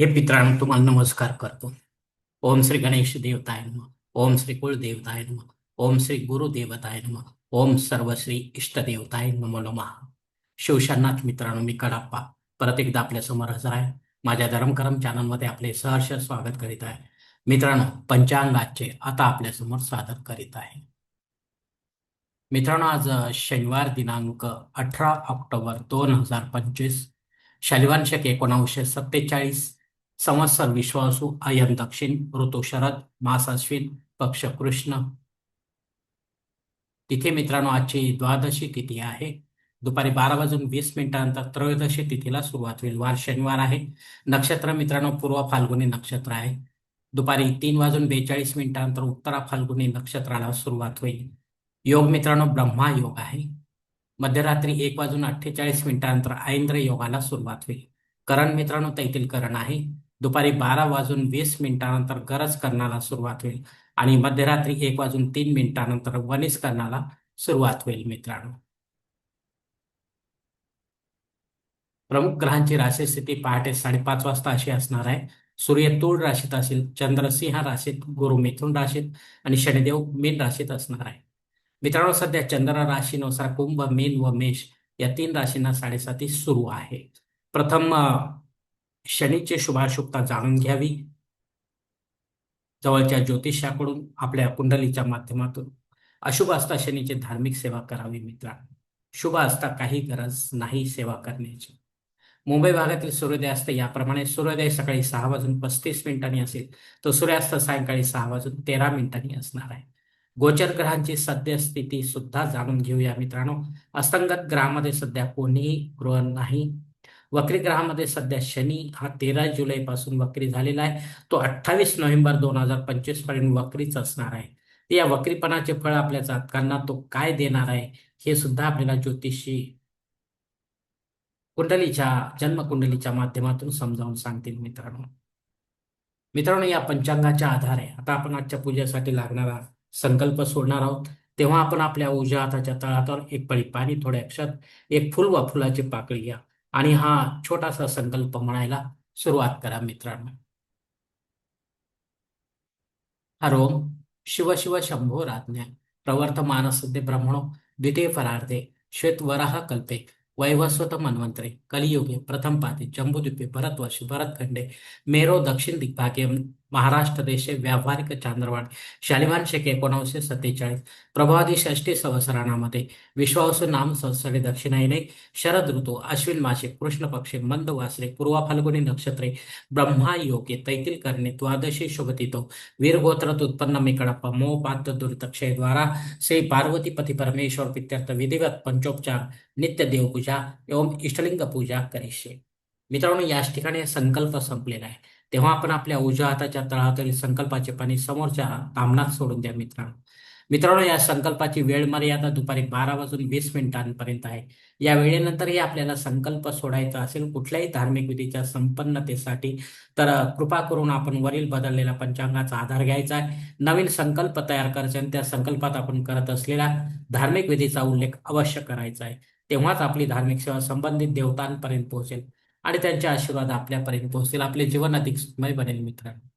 हे मित्रांनो तुम्हाला नमस्कार करतो. ओम श्री गणेश देवताय नम. ओम श्री कुलदेवताय नम. ओम श्री गुरुदेवताय नम. ओम सर्वश्री इष्टदेवताय नमो नमः. शिवशरनाथ मित्रांनो मी कडाप्पा. परत एकदा आपल्यासमोर हजर आहे. माझ्या धर्मकरम चॅनलमध्ये आपले सहर्ष स्वागत करीत आहे. मित्रांनो पंचांगाचे आता आपल्यासमोर सादर करीत आहे. मित्रांनो आज शनिवार दिनांक अठरा ऑक्टोबर दोन हजार पंचवीस. शालिवान एकोणावीसशे सत्तेचाळीस. संवत्सर विश्वासू अयन दक्षिण ऋतू शरद मास अश्विन पक्ष कृष्ण। तिथे मित्रांनो आजची द्वादशी तिथी आहे. दुपारी बारा वाजून वीस मिनिटानंतर त्रयोदशी तिथीला सुरुवात होईल. वार शनिवार आहे. नक्षत्र मित्रांनो पूर्व फाल्गुनी नक्षत्र आहे. दुपारी तीन वाजून बेचाळीस मिनिटानंतर उत्तरा फाल्गुनी नक्षत्राला सुरुवात होईल. योग मित्रांनो ब्रह्मा योग आहे. मध्यरात्री एक वाजून अठ्ठेचाळीस मिनिटानंतर ऐंद्र योगाला सुरुवात होईल. करण मित्रांनो तैतील करण आहे. दुपारी बारा वाजून वीस मिनिटानंतर गरज करण्याला सुरुवात होईल आणि मध्यरात्री एक वाजून तीन मिनिटानंतर वनिस करण्याला सुरुवात होईल मित्रांनो. प्रमुख ग्रहांची राशी स्थिती पहाटे साडेपाच वाजता अशी असणार आहे. सूर्य तूळ राशीत असेल चंद्र सिंह राशीत गुरु मिथुन राशीत आणि शनिदेव मीन राशीत असणार आहे. मित्रांनो सध्या चंद्र राशीनुसार कुंभ मीन व मेष या तीन राशींना साडेसाती सुरू आहे. प्रथम शनीचे शुभाशुभता जाणून घ्यावी. जवळच्या ज्योतिषाकडून आपल्या कुंडलीच्या माध्यमातून. अशुभ असता शनीची धार्मिक सेवा करावी मित्रा शुभ असता काही गरज नाही सेवा करण्याची. मुंबई भागातील सूर्योदयास्त याप्रमाणे सूर्योदय सकाळी सहा वाजून पस्तीस मिनिटांनी असेल तर सूर्यास्त सायंकाळी सहा वाजून तेरा मिनिटांनी असणार आहे. गोचर ग्रहांची सद्यस्थिती सुद्धा जाणून घेऊया मित्रांनो. अस्तंगत ग्रहामध्ये सध्या कोणीही ग्रह नाही. वक्री ग्रहामध्ये सध्या शनी हा तेरा जुलै पासून वक्री झालेला आहे. तो अठ्ठावीस नोव्हेंबर दोन हजार पंचवीसपर्यंत वक्रीच असणार आहे. या वक्रीपणाचे फळ आपल्या जातकांना तो काय देणार आहे हे सुद्धा आपल्याला ज्योतिषी कुंडलीच्या जन्मकुंडलीच्या माध्यमातून समजावून सांगतील मित्रांनो. मित्रांनो या पंचांगाच्या आधारे आता आपण आजच्या पूजेसाठी लागणारा संकल्प सोडणार आहोत. तेव्हा आपण आपल्या उजव्या हाताच्या तळहातावर एक पळी पाणी थोडे अक्षर एक फुल व फुलाची पाकळी घ्या. आणि हा छोटासा संकल्प म्हणायला सुरुवात करा मित्रांनो. हरोम शिव शिव शंभो राज्ञा प्रवर्त मानसद्य ब्रह्मणो द्वितीय फरार्धे श्वेत वराह कल्पे वैवस्वत मन्वंतरे कलियुगे प्रथम पादे जम्बुद्वीपे भरतवर्षे भरतखंडे मेरो दक्षिण दिग्भागे महाराष्ट्र देशे व्यावहारिक चांद्रवाड. शालिवान शेक एकोणावीसशे सत्तेचाळीस. प्रभादी षष्टी संवत्सराणामध्ये विश्वावस नाम संसारे दक्षिणायने. शरद ऋतू अश्विन मासे कृष्ण पक्षे मंद वासरे पूर्वा फाल्गुनी नक्षत्रे. ब्रह्मा योगे तैतील करणे द्वादशी शुभतितो वीरगोत्रात उत्पन्न मिकडप्पा मोपात दुर्तक्षय द्वारा. श्री पार्वती पती परमेश्वर पित्यर्थ विधिवत पंचोपचार नित्य देवपूजा एवं इष्टलिंग पूजा करिष्ये. मित्रांनो याच ठिकाणी संकल्प संपलेला आहे. तेव्हा आपण आपल्या उजव्या हाताच्या तळहातील संकल्पाचे पाणी समोरच्या तामनात सोडून द्या मित्रांनो. मित्रांनो या संकल्पाची वेळ मर्यादा दुपारी बारा वाजून वीस मिनिटांपर्यंत आहे. या वेळेनंतरही आपल्याला संकल्प सोडायचा असेल कुठल्याही धार्मिक विधीच्या संपन्नतेसाठी तर कृपा करून आपण वरील बदललेल्या पंचांगाचा आधार घ्यायचा आहे. नवीन संकल्प तयार करायचे आणि त्या संकल्पात आपण करत असलेल्या धार्मिक विधीचा उल्लेख अवश्य करायचा आहे. तेव्हाच आपली धार्मिक सेवा संबंधित देवतांपर्यंत पोहोचेल. आणि त्यांचे आशीर्वाद आपल्यापर्यंत पोहोचतील. आपले जीवन अधिक सुखमय बनेल मित्रांनो.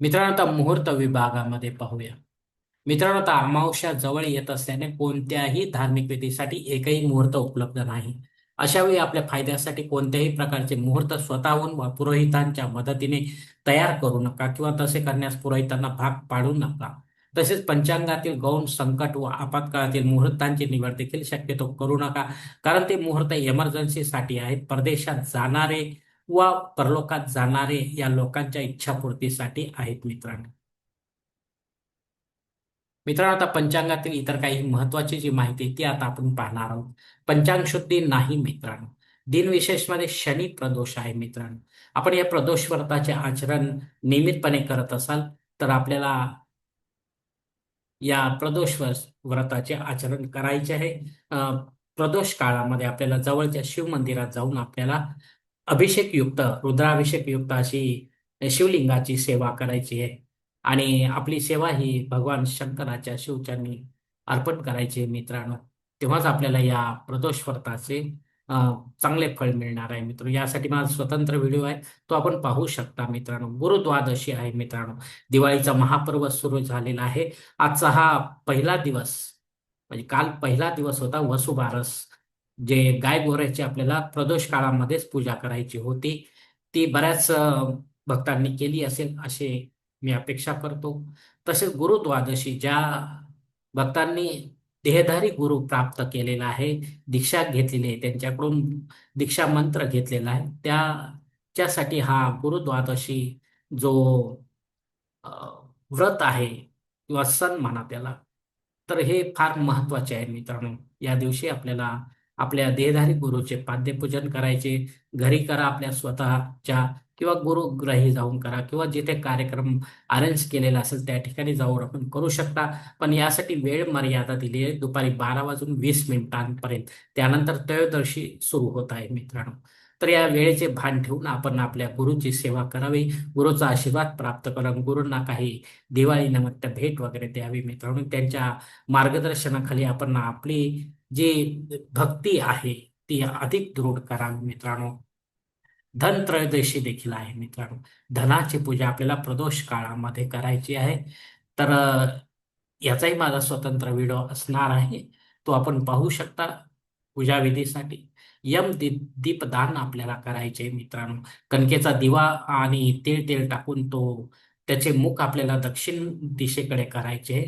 मित्रांनो आता मुहूर्त विभागामध्ये पाहूया. मित्रांनो आता अमावस्या जवळ येत असल्याने कोणत्याही धार्मिक विधीसाठी एकही मुहूर्त उपलब्ध नाही. अशा वेळी आपल्या फायद्यासाठी कोणत्याही प्रकारचे मुहूर्त स्वतःहून व पुरोहितांच्या मदतीने तयार करू नका किंवा तसे करण्यास पुरोहितांना भाग पाडू नका. तसेच पंचांगातील गौण संकट व आपत्काळातील मुहूर्तांची निवड देखील शक्यतो करू नका. कारण ते मुहूर्त इमर्जन्सीसाठी आहेत. परदेशात जाणारे व परलोकात जाणारे या लोकांच्या इच्छापूर्तीसाठी आहेत मित्रांनो. मित्रांनो आता पंचांगातील इतर काही महत्वाची जी माहिती ती आता आपण पाहणार आहोत. पंचांग शुद्धी नाही मित्रांनो. दिनविशेषमध्ये शनी प्रदोष आहे मित्रांनो. आपण या प्रदोष व्रताचे आचरण नियमितपणे करत असाल तर आपल्याला या प्रदोष व्रताचे आचरण करायचे आहे. अं, प्रदोष काळामध्ये आपल्याला जवळच्या शिव मंदिरात जाऊन आपल्याला अभिषेक युक्त रुद्राभिषेक युक्त अशी शिवलिंगाची सेवा करायची आहे. आणि आपली सेवा ही भगवान शंकराच्या शिवचरणी अर्पण करायची आहे मित्रांनो. तेव्हाच आपल्याला या प्रदोष व्रताचे चांगले फळ मिळणार आहे मित्र यासाठी माझा स्वतंत्र व्हिडिओ आहे. तो आपण पाहू शकता मित्रांनो. गुरुद्वादशी आहे मित्रांनो. दिवाळीचा महापर्व सुरू झालेला आहे. आजचा हा पहिला दिवस म्हणजे काल पहिला दिवस होता वसुबारस जे गाय गोऱ्याची आपल्याला प्रदोष काळामध्येच पूजा करायची होती. ती बऱ्याच भक्तांनी केली असेल असे मी अपेक्षा करतो. तसेच गुरुद्वादशी ज्या भक्तांनी देहधारी गुरु प्राप्त केलेला आहे दीक्षा घेतलेली आहे त्यांच्याकडून दीक्षा मंत्र घेतलेला आहे. त्याच्यासाठी हा गुरुद्वादशी जो व्रत आहे किंवा सण म्हणा त्याला तर हे फार महत्त्वाचे आहे मित्रांनो. या दिवशी आपल्याला आपल्या देहधारी गुरुचे पाद्यपूजन करायचे घरी करा आपल्या स्वतःच्या किंवा गुरुग्रही जाऊन करा किंवा जिथे कार्यक्रम अरेंज केलेला असेल त्या ठिकाणी जाऊन आपण करू शकता. पण यासाठी वेळ मर्यादा दिली आहे. दुपारी बारा वाजून वीस मिनिटांपर्यंत. त्यानंतर त्रयोदशी सुरू होत आहे मित्रांनो. तर या वेळेचे भान ठेवून आपण आपल्या गुरुची सेवा करावी. गुरुचा आशीर्वाद प्राप्त करून गुरुंना काही दिवाळीनिमित्त भेट वगैरे द्यावी मित्रांनो. त्यांच्या मार्गदर्शनाखाली आपण आपली जी भक्ती आहे ती अधिक दृढ करावी मित्रांनो. धन त्रयोदशी देखील आहे मित्रांनो. धनाची पूजा आपल्याला प्रदोष काळामध्ये करायची आहे. तर याचाही माझा स्वतंत्र व्हिडिओ असणार आहे. तो आपण पाहू शकता पूजाविधीसाठी यम दीप दीपदान आपल्याला करायचे मित्रांनो. कणकेचा दिवा आणि तेल तेल टाकून तो त्याचे मुख आपल्याला दक्षिण दिशेकडे करायचे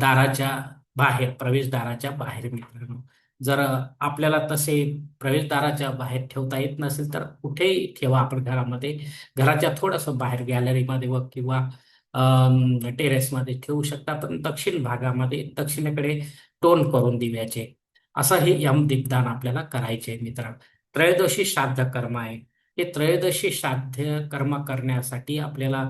दाराच्या बाहेर प्रवेशद्वाराच्या बाहेर मित्रांनो. जर आपल्याला तसे प्रवेशद्वाराच्या बाहेर ठेवता येत नसेल तर कुठेही ठेवा आपण घरामध्ये. घराच्या थोडंसं बाहेर गॅलरीमध्ये व किंवा टेरेसमध्ये ठेवू शकता पण दक्षिण भागामध्ये दक्षिणेकडे टोन करून दिव्याचे असं हे यम दीपदान आपल्याला करायचे मित्र मित्रांनो. त्रयोदशी श्राद्ध कर्म आहे. हे त्रयोदशी श्राद्ध कर्म करण्यासाठी आपल्याला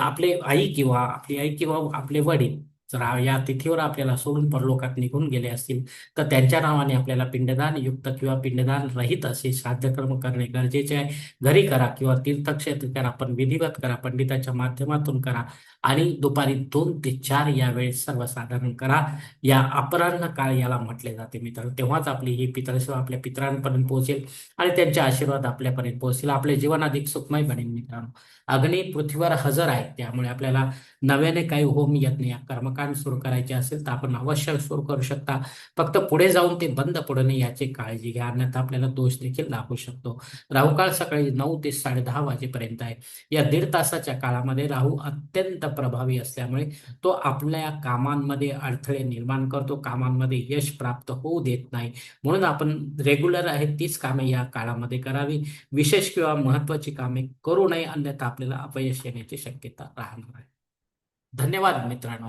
आपले आई किंवा आपली आई किंवा आपले वडील जर या तिथीवर आपल्याला सोडून परलोकात निघून गेले असतील तर त्यांच्या नावाने आपल्याला पिंडदान युक्त किंवा पिंडदान रहित असे श्राद्धकर्म करणे गरजेचे आहे. घरी करा किंवा तीर्थक्षेत्र करा पण विधिवत करा पंडिताच्या माध्यमातून करा आणि दुपारी दोन ते चार या वेळेस सर्वसाधारण करा. या अपराह्न काळ याला म्हटले जाते मित्र तेव्हाच आपली ही पितरसेवा आपल्या पितरांपर्यंत पोहोचेल आणि त्यांचे आशीर्वाद आपल्यापर्यंत पोहोचेल. आपले जीवन अधिक सुखमय बनेल मित्रांनो. अग्नी पृथ्वीवर हजर आहे. त्यामुळे आपल्याला नव्याने काही होम यज्ञ या कर्मकांड सुरू करायचे असेल तर आपण अवश्य सुरू करू शकता. फक्त पुढे जाऊन ते बंद पडू नये याची काळजी घ्या. अन्यथा आपल्याला दोष देखील लागू शकतो. राहुकाळ सकाळी नऊ ते साडेदहा वाजेपर्यंत आहे. या दीड तासाच्या काळामध्ये राहू अत्यंत प्रभावी असल्यामुळे तो आपल्या कामांमध्ये अडथळे निर्माण करतो. कामांमध्ये यश प्राप्त होऊ देत नाही. म्हणून आपण रेग्युलर आहे तीच कामे या काळामध्ये करावी. विशेष किंवा महत्वाची कामे करू नये. अन्यथा आपल्याला अपयश येण्याची शक्यता राहणार आहे. धन्यवाद मित्रांनो.